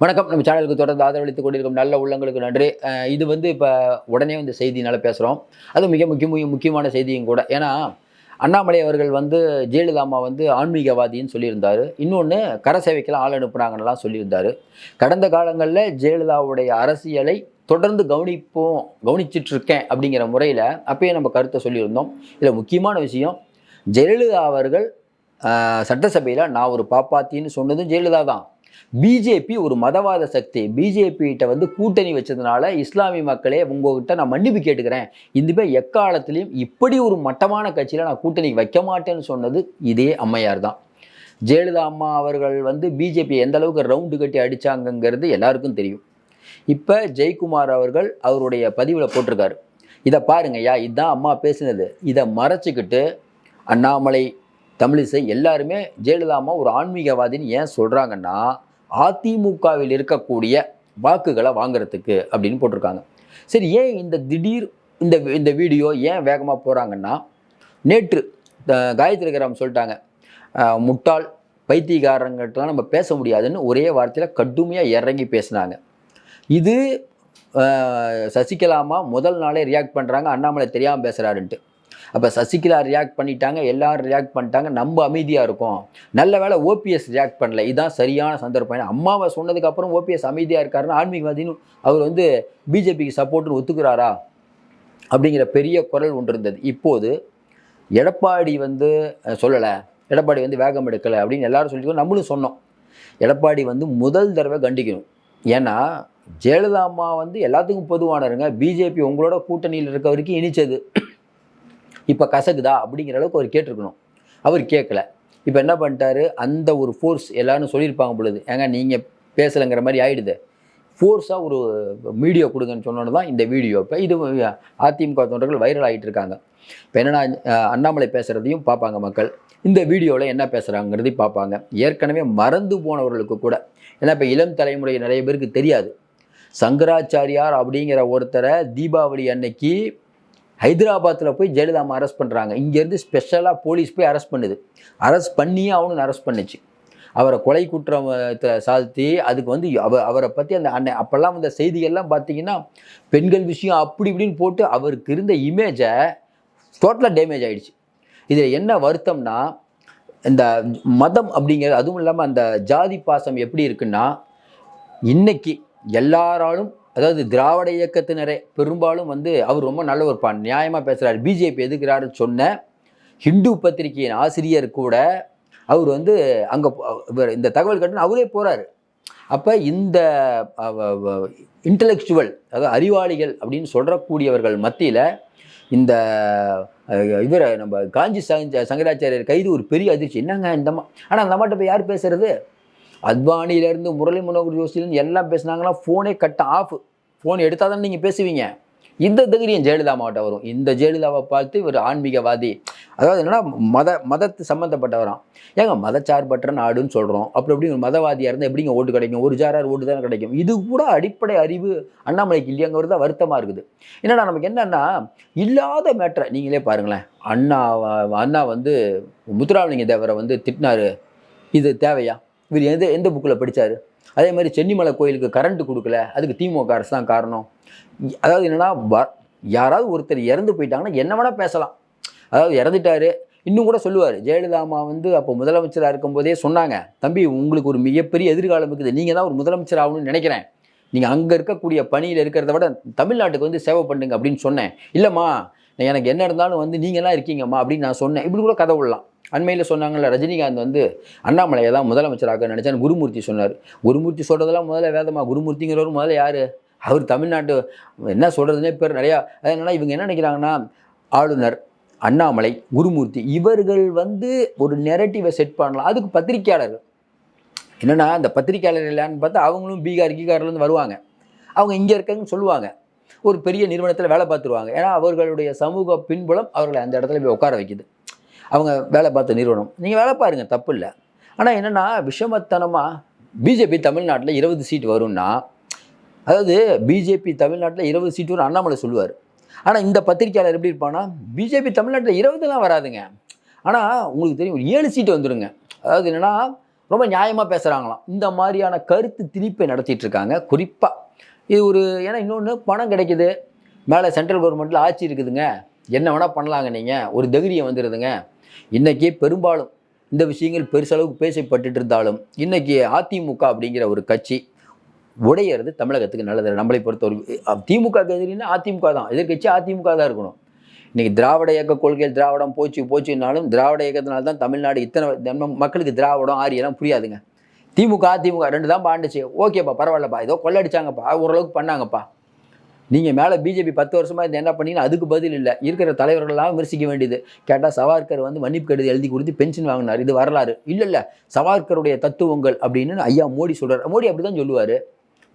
வணக்கம். நம்ம சேனலுக்கு தொடர்ந்து ஆதரவளித்துக் கொண்டிருக்கும் நல்ல உள்ளங்களுக்கு நன்றி. இது வந்து இப்போ உடனே இந்த செய்தினால் பேசுகிறோம் அது மிக முக்கிய முக்கியமான செய்தியும் கூட. ஏன்னா அண்ணாமலை அவர்கள் வந்து ஜெயலலிதா அம்மா வந்து ஆன்மீகவாதின்னு சொல்லியிருந்தார். இன்னொன்று கர சேவைக்கெல்லாம் ஆள் அனுப்புனாங்கன்னெலாம் சொல்லியிருந்தார். கடந்த காலங்களில் ஜெயலலிதாவுடைய அரசியலை தொடர்ந்து கவனிப்போம் கவனிச்சிட்டு இருக்கேன் அப்படிங்கிற முறையில் அப்பயே நம்ம கருத்தை சொல்லியிருந்தோம். இதில் முக்கியமான விஷயம் ஜெயலலிதா அவர்கள் சட்டசபையில் நான் ஒரு பாப்பாத்தின்னு சொன்னதும் ஜெயலலிதா தான். பிஜேபி ஒரு மதவாத சக்தி. பிஜேபிகிட்ட வந்து கூட்டணி வச்சதுனால இஸ்லாமிய மக்களே உங்ககிட்ட நான் மன்னிப்பு கேட்டுக்கிறேன். இனிமே எக்காலத்திலையும் இப்படி ஒரு மட்டமான கட்சியில் நான் கூட்டணி வைக்க மாட்டேன்னு சொன்னது இதே அம்மையார் தான். ஜெயலலிதா அம்மா அவர்கள் வந்து பிஜேபி எந்த அளவுக்கு ரவுண்டு கட்டி அடித்தாங்கங்கிறது எல்லாருக்கும் தெரியும். இப்போ ஜெயக்குமார் அவர்கள் அவருடைய பதிவில் போட்டிருக்காரு. இதை பாருங்கய்யா இதுதான் அம்மா பேசினது. இதை மறைச்சிக்கிட்டு அண்ணாமலை தமிழிசை எல்லாருமே ஜெயலலிதா அம்மா ஒரு ஆன்மீகவாதின்னு ஏன் சொல்கிறாங்கன்னா அதிமுகவில் இருக்கக்கூடிய வாக்குகளை வாங்குறதுக்கு அப்படின்னு போட்டிருக்காங்க. சரி ஏன் இந்த திடீர் இந்த இந்த வீடியோ ஏன் வேகமாக போகிறாங்கன்னா நேற்று காயத்ரி கிராம் சொல்லிட்டாங்க. முட்டாள் பைத்தியக்காரங்கிட்டலாம் நம்ம பேச முடியாதுன்னு ஒரே வார்த்தையில் கடுமையாக இறங்கி பேசினாங்க. இது சசிகலாமா முதல் நாளே ரியாக்ட் பண்ணுறாங்க அண்ணாமலை தெரியாமல் பேசுகிறாருன்ட்டு அப்போ சசிகலா ரியாக்ட் பண்ணிட்டாங்க எல்லாரும் ரியாக்ட் பண்ணிட்டாங்க நம்ம அமைதியாக இருக்கும். நல்ல வேளை ஓபிஎஸ் ரியாக்ட் பண்ணல. இதுதான் சரியான சந்தர்ப்பம். அம்மாவை சொன்னதுக்கப்புறம் ஓபிஎஸ் அமைதியாக இருக்காருன்னு ஆன்மீகவாதின்னு அவர் வந்து பிஜேபிக்கு சப்போர்ட்னு ஒத்துக்கிறாரா? அப்படிங்கிற பெரிய குரல் ஒன்று இருந்தது. இப்போது எடப்பாடி வந்து சொல்லலை. எடப்பாடி வந்து வேகம் எடுக்கலை அப்படின்னு எல்லாரும் சொல்லிட்டு நம்மளும் சொன்னோம். எடப்பாடி வந்து முதல் தடவை கண்டிக்கணும். ஏன்னா ஜெயலலிதா அம்மா வந்து எல்லாத்துக்கும் பொதுவானருங்க பிஜேபி உங்களோட கூட்டணியில் இருக்க வரைக்கும் இனிச்சது இப்போ கசகுதா அப்படிங்கிற அளவுக்கு அவர் கேட்டிருக்கணும். அவர் கேட்கல. இப்போ என்ன பண்ணிட்டாரு? அந்த ஒரு ஃபோர்ஸ் எல்லாரும் சொல்லியிருப்பாங்க பொழுது ஏங்க நீங்கள் பேசலைங்கிற மாதிரி ஆயிடுது. ஃபோர்ஸாக ஒரு வீடியோ கொடுங்கன்னு சொன்னோன்னு தான் இந்த வீடியோ இப்போ இது அதிமுக தொண்டர்கள் வைரல் ஆகிட்டு இருக்காங்க. இப்போ என்னென்னா அண்ணாமலை பேசுகிறதையும் பார்ப்பாங்க மக்கள். இந்த வீடியோவில் என்ன பேசுகிறாங்கிறதையும் பார்ப்பாங்க. ஏற்கனவே மறந்து போனவர்களுக்கு கூட. ஏன்னா இப்போ இளம் தலைமுறை நிறைய பேருக்கு தெரியாது. சங்கராச்சாரியார் அப்படிங்கிற ஒருத்தரை தீபாவளி அன்னைக்கு ஹைதராபாத்தில் போய் ஜெயலலிதா அம்மா அரெஸ்ட் பண்ணுறாங்க இங்கேருந்து ஸ்பெஷலாக போலீஸ் போய் அரெஸ்ட் பண்ணுது. அரெஸ்ட் பண்ணியே அவனு அரெஸ்ட் பண்ணுச்சு. அவரை கொலை குற்றத்தை சாதித்து அதுக்கு வந்து அவ அவரை பற்றி அந்த அன்னை அப்போல்லாம் வந்த செய்திகள்லாம் பார்த்தீங்கன்னா பெண்கள் விஷயம் அப்படி இப்படின்னு போட்டு அவருக்கு இருந்த இமேஜை டோட்டலாக டேமேஜ் ஆகிடுச்சு இதில் என்ன வருத்தம்னா இந்த மதம் அப்படிங்கிறது அதுவும் இல்லாமல் அந்த ஜாதி பாசம் எப்படி இருக்குன்னா இன்னைக்கு எல்லாராலும் அதாவது திராவிட இயக்கத்தினரே பெரும்பாலும் வந்து அவர் ரொம்ப நல்லவர் பா நியாயமாக பேசுகிறார் பிஜேபி எதுக்குறாருன்னு சொன்ன ஹிந்து பத்திரிகையின் ஆசிரியர் கூட அவர் வந்து அங்கே இந்த தகவல் கட்டுன்னு அவரே போகிறாரு அப்போ இந்த இன்டலெக்சுவல் அதாவது அறிவாளிகள் அப்படின்னு சொல்கிறக்கூடியவர்கள் மத்தியில் இந்த இவரை நம்ம காஞ்சி சங்க சங்கராச்சாரியர் கைது ஒரு பெரிய அதிர்ச்சி. என்னங்க இந்த ஆனால் அந்த அம்மாட்ட போய் யார் பேசுறது? அத்வானியிலேருந்து முரளி மனோகர் ஜோஷிலேருந்து எல்லாம் பேசுனாங்கன்னா ஃபோனே கட்ட ஆஃப் ஃபோன் எடுத்தால் தானே நீங்கள் பேசுவீங்க. இந்த தைரியம் ஜெயலலிதா மாவட்ட வரும். இந்த ஜெயலலிதாவை பார்த்து இவர் ஆன்மீகவாதி. அதாவது என்னென்னா மத மதத்து சம்மந்தப்பட்டவராம் ஏங்க மதச்சார்பற்ற நாடுன்னு சொல்கிறோம் அப்படி எப்படி ஒரு மதவாதியாக இருந்தால் எப்படிங்க ஓட்டு கிடைக்கும்? ஒரு ஜாரார் ஓட்டு தானே கிடைக்கும்? இது கூட அடிப்படை அறிவு அண்ணாமலைக்கு இல்லையாங்கிறது தான் வருத்தமாக இருக்குது. என்னென்னா நமக்கு என்னன்னா இல்லாத மேட்ரை நீங்களே பாருங்களேன். அண்ணா அண்ணா வந்து முத்துராமலிங்க தேவரை வந்து திட்டினாரு. இது தேவையா? இவர் எந்த எந்த புக்கில் படித்தார் அதே மாதிரி சென்னிமலை கோயிலுக்கு கரண்ட் கொடுக்கல. அதுக்கு திமுக அரசு தான் காரணம். அதாவது என்னென்னா வ- யாராவது ஒருத்தர் இறந்து போயிட்டாங்கன்னா என்ன வேணால் பேசலாம். அதாவது இறந்துட்டாரு. இன்னும் கூட சொல்லுவார் ஜெயலலிதா அம்மா வந்து அப்போ முதலமைச்சராக இருக்கும்போதே சொன்னாங்க தம்பி உங்களுக்கு ஒரு மிகப்பெரிய எதிர்காலம் இருக்குது. நீங்கள் தான் ஒரு முதலமைச்சர் ஆகணும்னு நினைக்கிறேன். நீங்கள் அங்கே இருக்கக்கூடிய பணியில் இருக்கிறத விட தமிழ்நாட்டுக்கு வந்து சேவை பண்ணுங்க அப்படின்னு சொன்னேன். இல்லைம்மா எனக்கு என்ன இருந்தாலும் வந்து நீங்களாம் இருக்கீங்கம்மா அப்படின்னு நான் சொன்னேன். இப்படி கூட கதை விடலாம். அண்மையில் சொன்னாங்கல்ல ரஜினிகாந்த் வந்து அண்ணாமலையை தான் முதலமைச்சராக நினச்சான்னு குருமூர்த்தி சொன்னார். குருமூர்த்தி சொல்கிறதெல்லாம் முதல்ல வேதமா? குருமூர்த்திங்கிறவர் முதல்ல யார்? அவர் தமிழ்நாட்டு என்ன சொல்கிறதுனே பேர் நிறையா என்னென்னா இவங்க என்ன நினைக்கிறாங்கன்னா ஆளுநர் அண்ணாமலை குருமூர்த்தி இவர்கள் வந்து ஒரு நெரட்டிவை செட் பண்ணலாம். அதுக்கு பத்திரிக்கையாளர்கள். என்னென்னா அந்த பத்திரிக்கையாளர் இல்லைன்னு பார்த்தா அவங்களும் பீகார் கீகார்லேருந்து வருவாங்க. அவங்க இங்கே இருக்காங்கன்னு சொல்லுவாங்க. ஒரு பெரிய நிறுவனத்தில் வேலை பார்த்துருவாங்க. ஏன்னா அவர்களுடைய சமூக பின்புலம் அவர்களை அந்த இடத்துல போய் உட்கார வைக்குது. அவங்க வேலை பார்த்த நிறுவனம். நீங்கள் வேலை பாருங்கள் தப்பு இல்லை ஆனால் என்னென்னா விஷமத்தனமாக பிஜேபி தமிழ்நாட்டில் இருபது சீட் வரும்னா அதாவது பிஜேபி தமிழ்நாட்டில் இருபது சீட் வரும் அண்ணாமலை சொல்லுவார். ஆனால் இந்த பத்திரிக்கையாளர் எப்படி இருப்பான்னா பிஜேபி தமிழ்நாட்டில் இருபதுலாம் வராதுங்க. ஆனால் உங்களுக்கு தெரியும் ஒரு ஏழு சீட்டு வந்துடுங்க அதாவது என்னென்னா ரொம்ப நியாயமாக பேசுகிறாங்களாம் இந்த மாதிரியான கருத்து திணிப்பை நடத்திட்டு இருக்காங்க குறிப்பாக இது ஒரு ஏன்னா இன்னொன்று பணம் கிடைக்குது. மேலே சென்ட்ரல் கவர்மெண்ட்டில் ஆட்சி இருக்குதுங்க. என்ன வேணால் பண்ணலாங்க நீங்கள் ஒரு தைரியம் வந்துடுதுங்க இன்றைக்கி பெரும்பாலும் இந்த விஷயங்கள் பெருசளவுக்கு பேசப்பட்டுட்டு இருந்தாலும் இன்றைக்கி அதிமுக அப்படிங்கிற ஒரு கட்சி உடையிறது தமிழகத்துக்கு நல்லது. நம்மளை பொறுத்த ஒரு திமுக எதிரின்னா அதிமுக தான். எதிர்கட்சி அதிமுக தான் இருக்கணும். இன்றைக்கி திராவிட இயக்க கொள்கையில் திராவிடம் போச்சு போச்சுன்னாலும் திராவிட இயக்கத்தினால தான் தமிழ்நாடு இத்தனை மக்களுக்கு திராவிடம் ஆரியெல்லாம் புரியாதுங்க. திமுக அதிமுக ரெண்டு தான் பாண்டுச்சு. ஓகேப்பா பரவாயில்லப்பா. ஏதோ கொள்ளடிச்சாங்கப்பா. ஓரளவுக்கு பண்ணாங்கப்பா. நீங்கள் மேலே பிஜேபி பத்து வருஷமாக இது என்ன பண்ணீங்கன்னா அதுக்கு பதில் இல்லை. இருக்கிற தலைவர்கள்லாம் விமர்சிக்க வேண்டியது. கேட்டால் சவார்கர் வந்து மன்னிப்பு கடிதம் எழுதி கொடுத்து பென்ஷன் வாங்கினார். இது வரலாறு. இல்லை இல்லை. சவார்கருடைய தத்துவங்கள் அப்படின்னு ஐயா மோடி சொல்கிறார் மோடி அப்படி தான் சொல்லுவார்.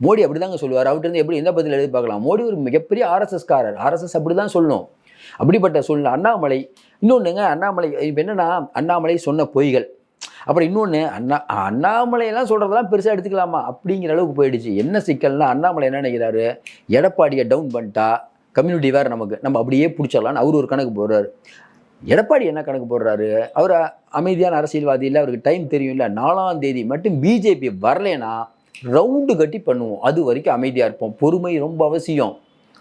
மோடி அப்படி தாங்க சொல்லுவார். அவர்கிட்ட எப்படி எந்த பதில் எதிர்பார்க்கலாம் மோடி ஒரு மிகப்பெரிய ஆர்எஸ்எஸ்காரர் ஆர்எஸ்எஸ் அப்படி தான் சொல்லணும். அப்படிப்பட்ட சூழ்நிலை அண்ணாமலை. இன்னொன்றுங்க அண்ணாமலை இப்போ என்னென்னா அண்ணாமலை சொன்ன பொய்கள். அப்புறம் இன்னொன்று அண்ணா அண்ணாமலையெல்லாம் சொல்கிறதெல்லாம் பெருசாக எடுத்துக்கலாமா? அப்படிங்கிற அளவுக்கு போயிடுச்சு. என்ன சிக்கல்னா அண்ணாமலை என்ன நினைக்கிறாரு? எடப்பாடியை டவுன் பண்ணிட்டா கம்யூனிட்டி வேறு நமக்கு. நம்ம அப்படியே பிடிச்சிடலான்னு அவர் ஒரு கணக்கு போடுறாரு. எடப்பாடி என்ன கணக்கு போடுறாரு? அவர் அமைதியான அரசியல்வாதி இல்லை அவருக்கு டைம் தெரியும் இல்லை. நாலாம் தேதி மட்டும் பிஜேபி வரலைன்னா ரவுண்டு கட்டி பண்ணுவோம். அது வரைக்கும் அமைதியாக இருப்போம். பொறுமை ரொம்ப அவசியம்.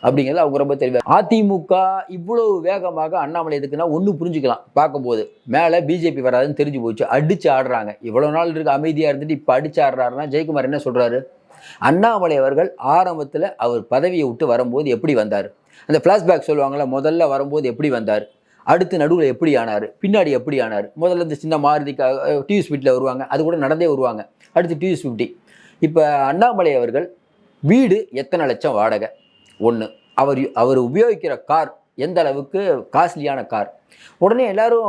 அப்படிங்கிறது அவங்க ரொம்ப தெளிவாக அதிமுக இவ்வளவு வேகமாக அண்ணாமலை எதுக்குன்னா ஒன்று புரிஞ்சுக்கலாம் பார்க்கும்போது. மேலே பிஜேபி வராதுன்னு தெரிஞ்சு போச்சு. அடிச்சு ஆடுறாங்க. இவ்வளோ நாள் இருக்க அமைதியாக இருந்துட்டு இப்போ அடிச்சு ஆடுறாருன்னா ஜெயக்குமார் என்ன சொல்கிறாரு அண்ணாமலை அவர்கள் ஆரம்பத்தில் அவர் பதவியை விட்டு வரும்போது எப்படி வந்தார்? அந்த ஃப்ளாஷ்பேக் சொல்லுவாங்கள்ல முதல்ல வரும்போது எப்படி வந்தார்? அடுத்து நடுவில் எப்படி ஆனார்? பின்னாடி எப்படி ஆனார்? முதல்ல இந்த சின்ன மாருதிக்காக டிவி ஸ்பீட்டில் வருவாங்க. அது கூட நடந்தே வருவாங்க. அடுத்து டிவி ஃபிஃப்டி இப்போ அண்ணாமலை அவர்கள் வீடு எத்தனை லட்சம் வாடகை? ஒன்று அவர் அவர் உபயோகிக்கிற கார் எந்த அளவுக்கு காஸ்ட்லியான கார்? உடனே எல்லாரும்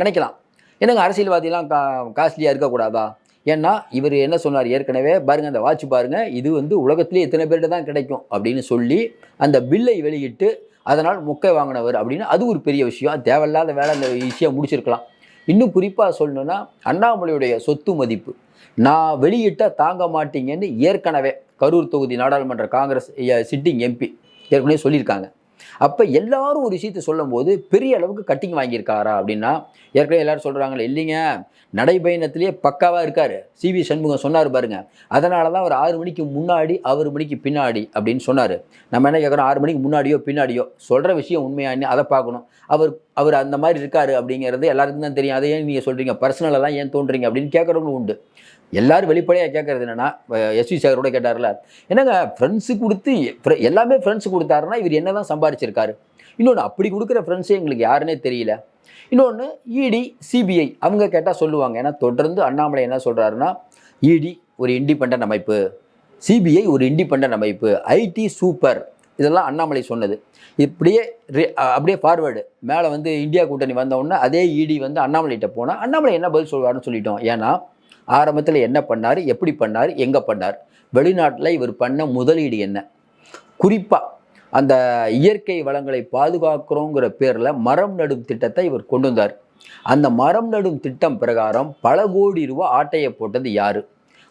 நினைக்கலாம். என்னங்க அரசியல்வாதிலாம் கா காஸ்ட்லியாக இருக்கக்கூடாதா? ஏன்னா இவர் என்ன சொன்னார்? ஏற்கனவே பாருங்கள் அந்த வாட்ச் பாருங்கள் இது வந்து உலகத்திலே இத்தனை பேர்கிட்ட தான் கிடைக்கும் அப்படின்னு சொல்லி அந்த பில்லை வெளியிட்டு அதனால் முக்கை வாங்கினவர் அப்படின்னு அது ஒரு பெரிய விஷயம். தேவையில்லாத வேலை அந்த ஈஸியாக முடிச்சிருக்கலாம். இன்னும் குறிப்பாக சொல்லணுன்னா அண்ணாமலையுடைய சொத்து மதிப்பு. நான் வெளியிட்ட தாங்க மாட்டீங்கன்னு ஏற்கனவே கரூர் தொகுதி நாடாளுமன்ற காங்கிரஸ் சிட்டிங் எம்பி ஏற்கனவே சொல்லியிருக்காங்க. அப்போ எல்லாரும் ஒரு விஷயத்த சொல்லும்போது பெரிய அளவுக்கு கட்டிங் வாங்கியிருக்காரா அப்படின்னா ஏற்கனவே எல்லாரும் சொல்கிறாங்களே இல்லைங்க நடைபயணத்திலேயே பக்காவாக இருக்கார். சிவி சண்முகம் சொன்னார் பாருங்க அதனால தான் அவர் ஆறு மணிக்கு முன்னாடி ஆறு மணிக்கு பின்னாடி அப்படின்னு சொன்னார். நம்ம என்ன கேட்குறோம் ஆறு மணிக்கு முன்னாடியோ பின்னாடியோ? சொல்கிற விஷயம் உண்மையானு அதை பார்க்கணும். அவர் அவர் அந்த மாதிரி இருக்கார் அப்படிங்கிறது எல்லாருக்கும் தான் தெரியும். அதை ஏன் நீங்கள் சொல்கிறீங்க பர்சனலெல்லாம் ஏன் தோன்றீங்க அப்படின்னு கேட்குறவங்களும் உண்டு. எல்லாரும் வெளிப்படையாக கேட்கறது என்னன்னா எஸ்வி சேகரோட கேட்டார்ல என்னங்க ஃப்ரெண்ட்ஸு கொடுத்து எல்லாமே ஃப்ரெண்ட்ஸ் கொடுத்தாருன்னா இவர் என்ன தான் சம்பாரிச்சிருக்காரு? இன்னொன்று அப்படி கொடுக்குற ஃப்ரெண்ட்ஸே எங்களுக்கு யாருன்னே தெரியல. இன்னொன்று இடி சிபிஐ அவங்க கேட்டால் சொல்லுவாங்க. ஏன்னா தொடர்ந்து அண்ணாமலை என்ன சொல்கிறாருன்னா இடி ஒரு இண்டிபெண்ட் அமைப்பு சிபிஐ ஒரு இண்டிபெண்ட் அமைப்பு ஐடி சூப்பர் இதெல்லாம் அண்ணாமலை சொன்னது. இப்படியே அப்படியே ஃபார்வேர்டு மேலே வந்து இந்தியா கூட்டணி வந்தவுடனே அதே இடி வந்து அண்ணாமலைகிட்ட போனால் அண்ணாமலை என்ன பதில் சொல்வாருன்னு சொல்லிட்டோம். ஏன்னா ஆரம்பத்தில் என்ன பண்ணார்? எப்படி பண்ணார்? எங்கே பண்ணார்? வெளிநாட்டில் இவர் பண்ண முதலீடு என்ன? குறிப்பாக அந்த இயற்கை வளங்களை பாதுகாக்கிறோங்கிற பேரில் மரம் நடும் திட்டத்தை இவர் கொண்டு வந்தார். அந்த மரம் நடும் திட்டம் பிரகாரம் பல கோடி ரூபா ஆட்டையை போட்டது யார்?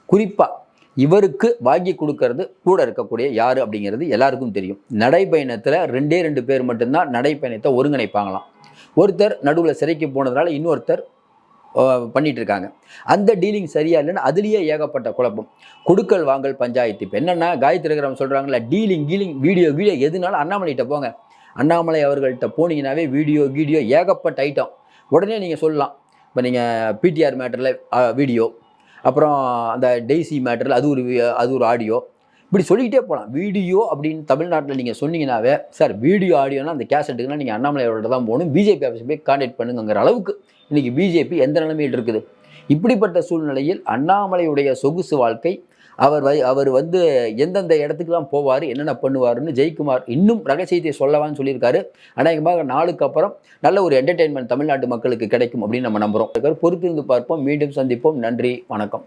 குறிப்பாக இவருக்கு வாங்கி கொடுக்கறது கூட இருக்கக்கூடிய யார் அப்படிங்கிறது எல்லாருக்கும் தெரியும். நடைப்பயணத்தில் ரெண்டே ரெண்டு பேர் மட்டும்தான் நடைப்பயணத்தை ஒருங்கிணைப்பாங்களாம். ஒருத்தர் நடுவில் சிறைக்கு போனதுனால இன்னொருத்தர் பண்ணிட்டு இருக்காங்க அந்த டீலிங் சரியா இல்லைன்னு அதுலேயே ஏகப்பட்ட குழப்பம். கொடுக்கல் வாங்கல் பஞ்சாயத்து. இப்போ என்னென்னா காயத்ரி கிராமம் சொல்கிறாங்களா டீலிங் கீலிங் வீடியோ வீடியோ எதுனாலும் அண்ணாமலைகிட்ட போங்க. அண்ணாமலை அவர்கள்ட்ட போனீங்கன்னாவே வீடியோ வீடியோ ஏகப்பட்ட ஐட்டம் உடனே நீங்கள் சொல்லலாம். இப்போ நீங்கள் பிடிஆர் மேட்டரில் வீடியோ அப்புறம் அந்த டெய்சி மேட்டரில் அது ஒரு அது ஒரு ஆடியோ இப்படி சொல்லிக்கிட்டே போகலாம் வீடியோ அப்படின்னு தமிழ்நாட்டில் நீங்கள் சொன்னீங்கன்னாவே சார் வீடியோ ஆடியோனா அந்த கேசட்டுக்குனா நீங்கள் அண்ணாமலையோட தான் போகணும். பிஜேபி ஆஃபீஸ் போய் கான்டாக்ட் பண்ணுங்கிற அளவுக்கு இன்றைக்கி பிஜேபி எந்த நிலைமையில் இருக்குது? இப்படிப்பட்ட சூழ்நிலையில் அண்ணாமலையுடைய சொகுசு வாழ்க்கை அவர் வை அவர் வந்து எந்தெந்த இடத்துக்குலாம் போவார் என்னென்ன பண்ணுவாருன்னு ஜெயக்குமார் இன்னும் ரகசியத்தை சொல்லவான்னு சொல்லியிருக்காரு. அநேகமாக நாளுக்கு அப்புறம் நல்ல ஒரு என்டர்டெயின்மெண்ட் தமிழ்நாட்டு மக்களுக்கு கிடைக்கும் அப்படின்னு நம்ம நம்புகிறோம் பொறுத்திருந்து பார்ப்போம். மீண்டும் சந்திப்போம். நன்றி. வணக்கம்.